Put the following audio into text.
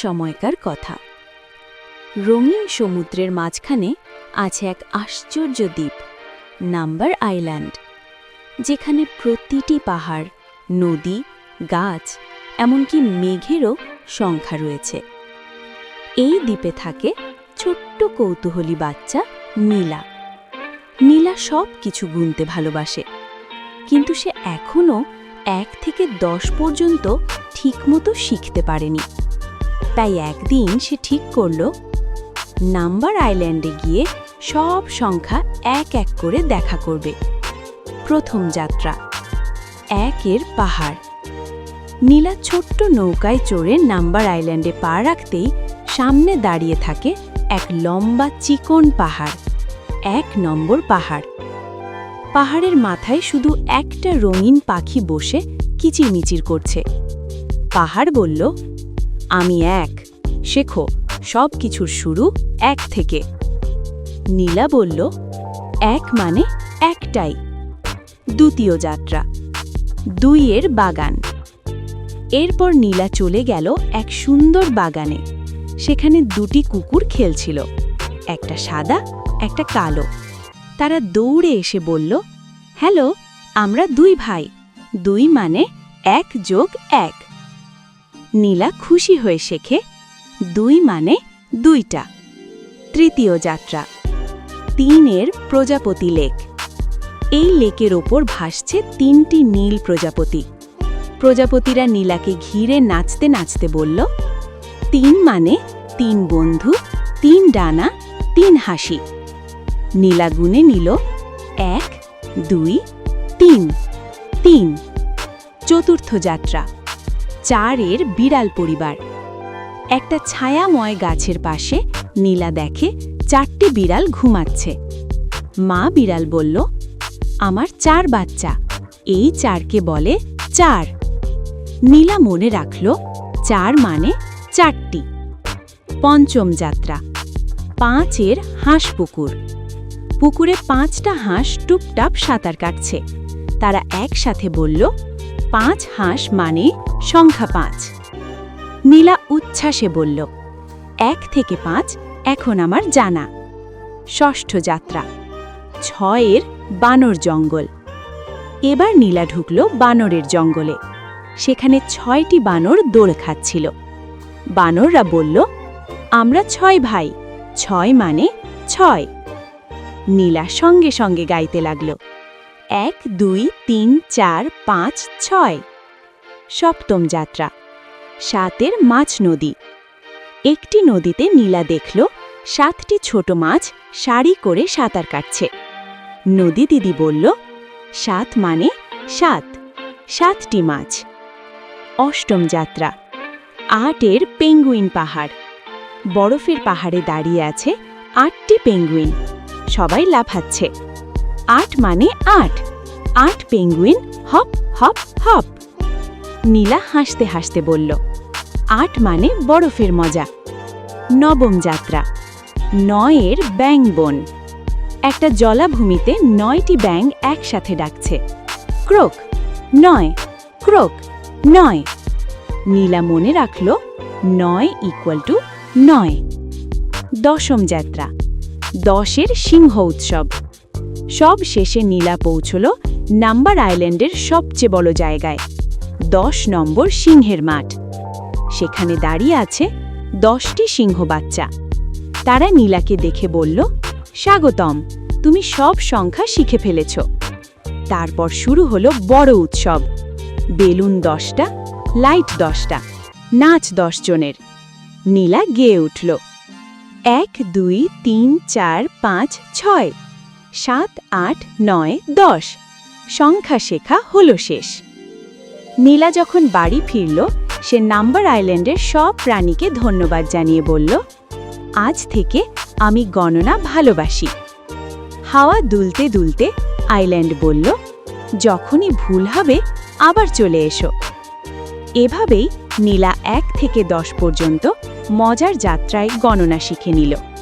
সময়কার কথা। রঙিন সমুদ্রের মাঝখানে আছে এক আশ্চর্য দ্বীপ, নাম্বার আইল্যান্ড, যেখানে প্রতিটি পাহাড়, নদী, গাছ, এমনকি মেঘেরও সংখ্যা রয়েছে। এই দ্বীপে থাকে ছোট্ট কৌতূহলী বাচ্চা নীলা। নীলা সব কিছু গুনতে ভালোবাসে, কিন্তু সে এখনও এক থেকে দশ পর্যন্ত ঠিকমতো শিখতে পারেনি। তাই একদিন সে ঠিক করল, নাম্বার আইল্যান্ডে গিয়ে সব সংখ্যা এক এক করে দেখা করবে। প্রথম যাত্রা, একের পাহাড়। নীলা ছোট্ট নৌকায় চড়ে নাম্বার আইল্যান্ডে পা রাখতেই সামনে দাঁড়িয়ে থাকে এক লম্বা চিকন পাহাড়, এক নম্বর পাহাড়। পাহাড়ের মাথায় শুধু একটা রঙিন পাখি বসে কিচিরমিচির করছে। পাহাড় বলল আমি এক। শেখো সব কিছুর শুরু এক থেকে। নীলা বলল, এক মানে একটাই। দ্বিতীয় যাত্রা, দুইয়ের বাগান। এরপর নীলা চলে গেল এক সুন্দর বাগানে। সেখানে দুটি কুকুর খেলছিল, একটা সাদা, একটা কালো। তারা দৌড়ে এসে বলল, হ্যালো, আমরা দুই ভাই। দুই মানে এক যোগ এক। নীলা খুশি হয়ে শেখে, দুই মানে দুইটা। তৃতীয় যাত্রা, তিনের প্রজাপতি লেক। এই লেকের ওপর ভাসছে তিনটি নীল প্রজাপতি। প্রজাপতিরা নীলাকে ঘিরে নাচতে নাচতে বলল, তিন মানে তিন বন্ধু, তিন ডানা, তিন হাসি। নীলা গুনে নিল, এক, দুই, তিন। তিন। চতুর্থ যাত্রা চারের বিড়াল পরিবার। একটা ছায়াময় গাছের পাশে নীলা দেখে চারটি বিড়াল ঘুমাচ্ছে। মা বিড়াল বলল, আমার চার বাচ্চা, এই চারকে বলে চার। নীলা মনে রাখল, চার মানে চারটি। পঞ্চম যাত্রা, পাঁচের হাঁস পুকুর। পুকুরে পাঁচটা হাঁস টুপটাপ সাঁতার কাটছে। তারা একসাথে বলল পাঁচ হাঁস মানে সংখ্যা পাঁচ। নীলা উচ্ছ্বাসে বলল, এক থেকে পাঁচ এখন আমার জানা। ষষ্ঠ যাত্রা, ছয়ের বানর জঙ্গল। এবার নীলা ঢুকল বানরের জঙ্গলে। সেখানে ছয়টি বানর দোল খাচ্ছিল। বানররা বলল, আমরা ছয় ভাই, ছয় মানে ছয়। নীলা সঙ্গে সঙ্গে গাইতে লাগল এক, দুই, তিন, চার, পাঁচ, ছয়। সপ্তম যাত্রা, সাতের মাছ নদী। একটি নদীতে নীলা দেখল, সাতটি ছোট মাছ সারি করে সাঁতার কাটছে। নদী দিদি বলল, সাত মানে সাত, সাতটি মাছ। অষ্টম যাত্রা, আটের পেঙ্গুইন পাহাড়। বরফের পাহাড়ে দাঁড়িয়ে আছে আটটি পেঙ্গুইন। সবাই লাফাচ্ছে। আট মানে আট। আট penguin, hop hop hop. Nila হাসতে হাসতে বলল, আট মানে বরফের মজা। নবম যাত্রা, নয়ের ব্যাং বন। একটা জলাভূমিতে নয়টি ব্যাং একসাথে ডাকছে, ক্রোক, নয় ক্রোক, নয়। নীলা মনে রাখল, নয় ইকুয়াল টু নয়। দশম যাত্রা, দশের সিংহ উৎসব। সব শেষে নীলা পৌঁছল নাম্বার আইল্যান্ডের সবচেয়ে বড় জায়গায়, দশ নম্বর সিংহের মাঠ। সেখানে দাঁড়িয়ে আছে দশটি সিংহ বাচ্চা। তারা নীলাকে দেখে বলল, স্বাগতম, তুমি সব সংখ্যা শিখে ফেলেছ। তারপর শুরু হলো বড় উৎসব। বেলুন দশটা, লাইট দশটা, নাচ দশ জনের। নীলা গেয়ে উঠল। এক, দুই, তিন, চার, পাঁচ, ছয়। সাত, আট, নয়, দশ। সংখ্যা শেখা হলো শেষ। নীলা যখন বাড়ি ফিরল, সে নাম্বার আইল্যান্ডের সব প্রাণীকে ধন্যবাদ জানিয়ে বলল, আজ থেকে আমি গণনা ভালোবাসি। হাওয়া দুলতে দুলতে আইল্যান্ড বলল, যখনই ভুল হবে, আবার চলে এসো। এভাবেই নীলা এক থেকে দশ পর্যন্ত মজার যাত্রায় গণনা শিখে নিল।